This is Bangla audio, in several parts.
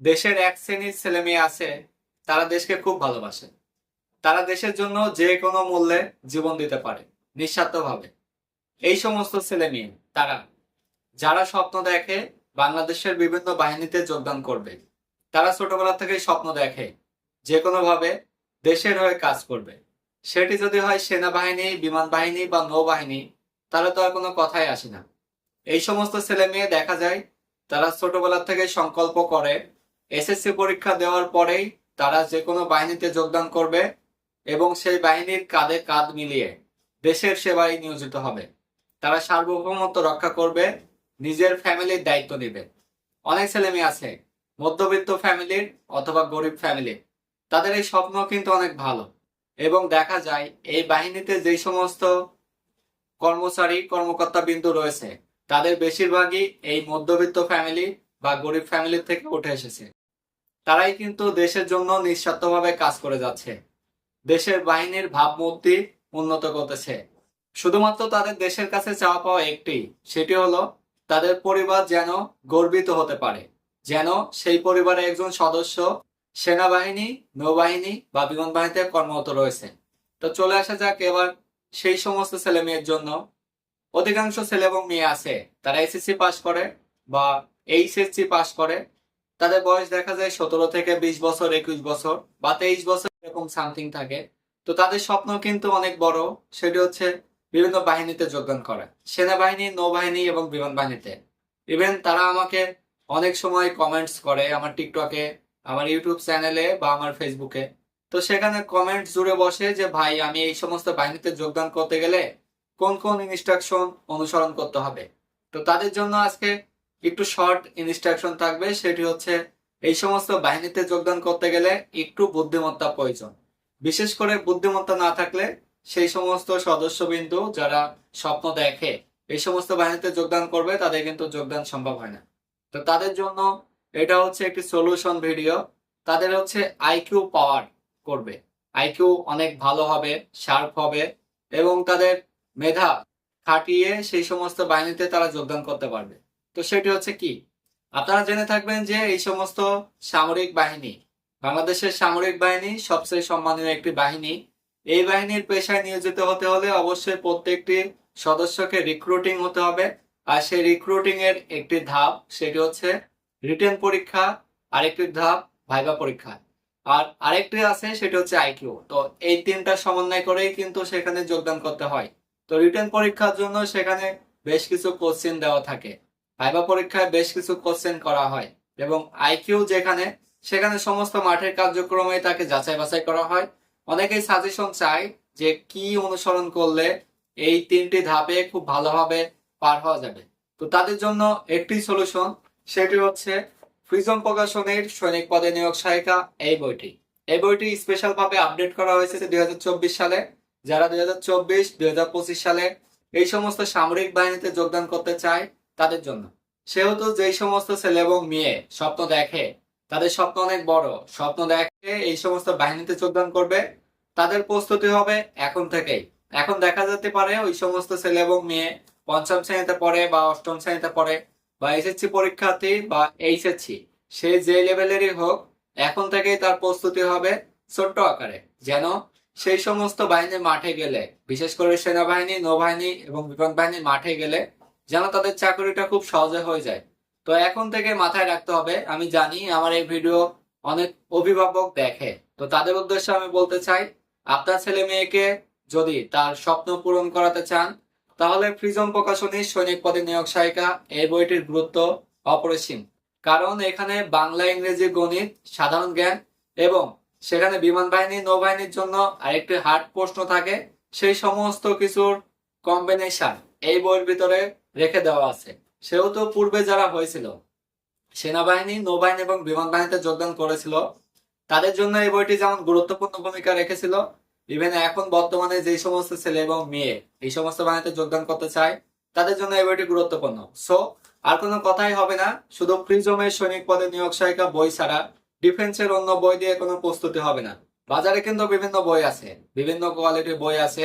দেশের এক শ্রেণির ছেলে মেয়ে আছে, তারা দেশকে খুব ভালোবাসে। তারা দেশের জন্য যে কোনো মূল্যে জীবন দিতে পারে, নিঃস্বার্থভাবে। এই সমস্ত ছেলে মেয়ে, তারা, যারা স্বপ্ন দেখে বাংলাদেশের বিভিন্ন বাহিনীতে যোগদান করবে, তারা ছোটবেলা থেকেই স্বপ্ন দেখে যে কোনো ভাবে দেশের হয়ে কাজ করবে। সেটি যদি হয় সেনাবাহিনী, বিমান বাহিনী বা নৌবাহিনী, তাহলে তো আর কোনো কথাই আসে না। এই সমস্ত ছেলে মেয়ে দেখা যায়, তারা ছোটবেলা থেকে সংকল্প করে এসএসসি পরীক্ষা দেওয়ার পরেই তারা যে কোনো বাহিনীতে যোগদান করবে এবং সেই বাহিনীর কাঁধে কাঁধ মিলিয়ে দেশের সেবায় নিয়োজিত হবে। তারা সার্বভৌমত্ব রক্ষা করবে, নিজের ফ্যামিলির দায়িত্ব নেবে। অনেক ছেলে মেয়ে আছে, মধ্যবিত্ত ফ্যামিলির অথবা গরিব ফ্যামিলি তাদের এই স্বপ্ন কিন্তু অনেক ভালো এবং দেখা যায় এই বাহিনীতে যেই সমস্ত কর্মচারী কর্মকর্তা বিন্দু রয়েছে, তাদের বেশিরভাগই এই মধ্যবিত্ত ফ্যামিলি বা গরিব ফ্যামিলি থেকে উঠে এসেছে। তারাই কিন্তু দেশের জন্য নিঃস্বার্থভাবে কাজ করে যাচ্ছে। দেশের বাহিনীর ভাবমূর্তি উন্নত করতেছে। শুধুমাত্র তাদের দেশের কাছে চাওয়া পাওয়া একটি, সেটি হলো তাদের পরিবার যেন গর্বিত হতে পারে, যেন সেই পরিবারের একজন সদস্য সেনাবাহিনী, নৌবাহিনী বা বিমান বাহিনীতে কর্মরত রয়েছে। তো চলে আসা যাক এবার সেই সমস্ত ছেলে মেয়ের জন্য। অধিকাংশ ছেলে এবং মেয়ে আছে, তারা এসএসসি পাশ করে বা এইচএসসি পাশ করে। তাদের বয়স দেখা যায় সতেরো থেকে বিশ বছর, একুশ বছর বা তেইশ বছর এরকম সামথিং থাকে। তো তাদের স্বপ্ন কিন্তু অনেক বড়। সেটি হচ্ছে বিভিন্ন বাহিনীতে যোগদান করা। সেনাবাহিনী, নৌবাহিনী এবং বিমান বাহিনীতে। ইভেন তারা আমাকে অনেক সময় কমেন্টস করে আমার টিকটকে আমার ইউটিউব চ্যানেলে বা আমার ফেসবুকে তো সেখানে কমেন্ট জুড়ে বসে যে, ভাই, আমি এই সমস্ত বাহিনীতে যোগদান করতে গেলে কোন কোন ইনস্ট্রাকশন অনুসরণ করতে হবে? তো তাদের জন্য আজকে একটু শর্ট ইনস্ট্রাকশন থাকবে, সেটি হচ্ছে এই সমস্ত বাহিনীতে যোগদান করতে গেলে একটু বুদ্ধিমত্তা প্রয়োজন। বিশেষ করে বুদ্ধিমত্তা না থাকলে সেই সমস্ত সদস্যবিন্দু যারা স্বপ্ন দেখে এই সমস্ত বাহিনীতে যোগদান করবে, তাদের কিন্তু যোগদান সম্ভব হয় না। তো তাদের জন্য এটা হচ্ছে একটি সলিউশন ভিডিও তাদের হচ্ছে আইকিউ পাওয়ার করবে। আইকিউ অনেক ভালো হবে শার্প হবে এবং তাদের মেধা খাটিয়ে সেই সমস্ত বাহিনীতে তারা যোগদান করতে পারবে। তো সেটি হচ্ছে কি? আপনারা জেনে থাকবেন যে এই সমস্ত সামরিক বাহিনী, বাংলাদেশের সামরিক বাহিনী সবচেয়ে সম্মানীয় একটি বাহিনী। এই বাহিনীর পেশায় নিয়োজিত হতে হলে অবশ্যই প্রত্যেকটি সদস্যকে রিক্রুটিং হতে হবে। আর সেই রিক্রুটিং এর একটি ধাপ, সেটি হচ্ছে রিটেন পরীক্ষা, আরেকটি ধাপ ভাইবা পরীক্ষা। আর আরেকটি আছে, সেটি হচ্ছে আইকিউ তো এই তিনটা সমন্বয় করেই কিন্তু সেখানে যোগদান করতে হয়। তো রিটেন পরীক্ষার জন্য সেখানে বেশ কিছু কোশ্চেন দেওয়া থাকে। ভাইবা পরীক্ষায় বেশ কিছু কোশ্চেন করা হয় এবং আইকিউ যেখানে, সেখানে সমস্ত মাঠের কার্যক্রমে তাকে যাচাই বাছাই করা হয়। অনেকেই সাজেশন চায় যে কি অনুসরণ করলে এই তিনটি ধাপে খুব ভালোভাবে পার হওয়া যাবে। তো তাদের জন্য একটি সলিউশন সেটি হচ্ছে ফ্রিজম প্রকাশনের সৈনিক পদে নিয়োগ সহায়িকা এই বইটি। এই বইটি স্পেশাল ভাবে আপডেট করা হয়েছে দুই হাজার চব্বিশ সালে। যারা দুই হাজার সালে এই সমস্ত সামরিক বাহিনীতে যোগদান করতে চায় তাদের জন্য। সেহেতু যেই সমস্ত ছেলে এবং মেয়ে স্বপ্ন দেখে, তাদের স্বপ্ন অনেক বড়। স্বপ্ন দেখে এই সমস্ত বাহিনীতে যোগদান করবে, তাদের প্রস্তুতি হবে এখন থেকেই। এখন দেখা যেতে পারে ওই সমস্ত ছেলে এবং মেয়ে পঞ্চম শ্রেণীতে পড়ে বা অষ্টম শ্রেণীতে পড়ে বা এসএসসি পরীক্ষার্থী বা এইচএসসি। সে যে লেভেলেরই হোক, এখন থেকেই তার প্রস্তুতি হবে ছোট্ট আকারে। যেন সেই সমস্ত বাহিনীর মাঠে গেলে, বিশেষ করে সেনাবাহিনী, নৌবাহিনী এবং বিমান বাহিনীর মাঠে গেলে যেন তাদের চাকরিটা খুব সহজে হয়ে যায়। তো এখন থেকে মাথায় রাখতে হবে, আমি জানি আমার এই ভিডিও অনেক অভিভাবক দেখে। তো তাদের উদ্দেশ্যে আমি বলতে চাই, আপনার ছেলে মেয়েকে যদি তার স্বপ্ন পূরণ করাতে চান, তাহলে ফ্রিজম প্রকাশনী সৈনিক পদে নিয়োগ সহায়িকা এই বইটির গুরুত্ব অপরিসীম। কারণ এখানে বাংলা, ইংরেজি, গণিত, সাধারণ জ্ঞান এবং সেখানে বিমান বাহিনী, নৌবাহিনীর জন্য আরেকটি হার্ড প্রশ্ন থাকে। সেই সমস্ত কিছুর কম্বিনেশন এই বইয়ের ভিতরে রেখে দেওয়া আছে। সেও তো পূর্বে যারা হয়েছিল, সেনাবাহিনী, নৌবাহিনী এবং বিমান বাহিনীতে যোগদান করেছিল, তাদের জন্য এই বইটি যেমন গুরুত্বপূর্ণ ভূমিকা রেখেছিল ইভেন এখন বর্তমানে যে সমস্ত ছেলে এবং মেয়ে এই সমস্ত বাহিনীতে যোগদান করতে চায়, তাদের জন্য এই বইটি গুরুত্বপূর্ণ। সো, আর কোনো কথাই হবে না, শুধু প্রিজমের সৈনিক পদে নিয়োগ সহায়িকা বই ছাড়া ডিফেন্সের অন্য বই দিয়ে কোনো প্রস্তুতি হবে না। বাজারে কিন্তু বিভিন্ন বই আছে, বিভিন্ন কোয়ালিটির বই আছে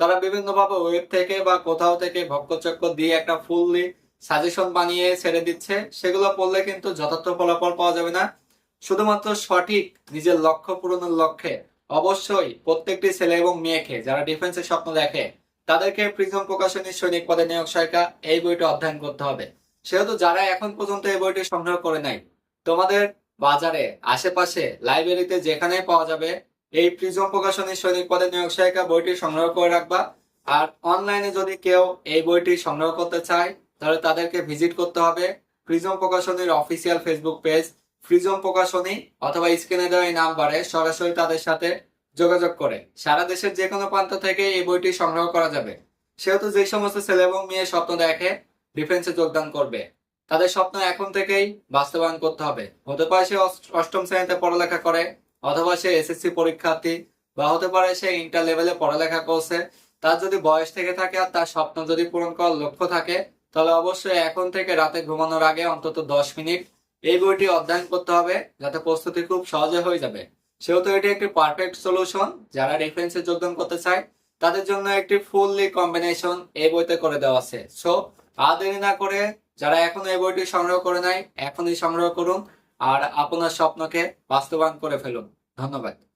তারা বিভিন্ন ভাবে ওয়েব থেকে বা কোথাও থেকে ভক্তচক্র দিয়ে একটা ফুললি সাজেশন বানিয়ে ছেড়ে দিচ্ছে। সেগুলো পড়লে কিন্তু যথার্থ ফলাফল পাওয়া যাবে না। শুধুমাত্র সঠিক নিজের লক্ষ্য পূরণের লক্ষ্যে অবশ্যই প্রত্যেকটি ছেলে এবং মেয়েকে যারা ডিফেন্সের স্বপ্ন দেখে, তাদেরকে প্রিজম প্রকাশনী সৈনিক পদে নিয়োগ সরকার এই বইটি অধ্যয়ন করতে হবে। সেহেতু যারা এখন পর্যন্ত এই বইটি সংগ্রহ করে নাই, তোমাদের বাজারে, আশেপাশে লাইব্রেরিতে যেখানে পাওয়া যাবে এই প্রিজম প্রকাশনী সৈনিক পদে নিয়োগ সহায়িকা বইটি সংগ্রহ করে রাখবা। আর অনলাইনে যদি কেউ এই বইটি সংগ্রহ করতে চায়, তাহলে তাদেরকে ভিজিট করতে হবে Prism প্রকাশনীর official Facebook page, Prism Prokashoni অথবা স্ক্রিনে দেওয়া এই নাম্বারে সরাসরি তাদের সাথে যোগাযোগ করে। সারা দেশের যে কোনো প্রান্ত থেকে এই বইটি সংগ্রহ করা যাবে। সেহেতু যে সমস্ত ছেলে এবং মেয়ে স্বপ্ন দেখে, ডিফেন্সে যোগদান করবে। তাদের স্বপ্ন এখন থেকেই বাস্তবায়ন করতে হবে। হতে পারে সে অষ্টম শ্রেণীতে পড়ালেখা করে অথবা সে এসএসসি পরীক্ষার্থী বা হতে পারে সে ইন্টার লেভেলে পড়ালেখা করছে, তার যদি বয়স থেকে থাকে আর তার স্বপ্ন যদি পূরণ করার লক্ষ্য থাকে, তাহলে অবশ্যই এখন থেকে রাতে ঘুমানোর আগে অন্তত দশ মিনিট এই বইটি অধ্যয়ন করতে হবে, যাতে প্রস্তুতি খুব সহজে হয়ে যাবে। সেহেতু এটি একটি পারফেক্ট সলিউশন যারা রেফারেন্সে যোগদান করতে চায়, তাদের জন্য একটি ফুললি কম্বিনেশন এই বইতে করে দেওয়া আছে। সো আর দেরি না করে যারা এখন এই বইটি সংগ্রহ করে নাই, এখনই সংগ্রহ করুন। আর আপনার স্বপ্নকে বাস্তবায়ন করে ফেলুন। ধন্যবাদ।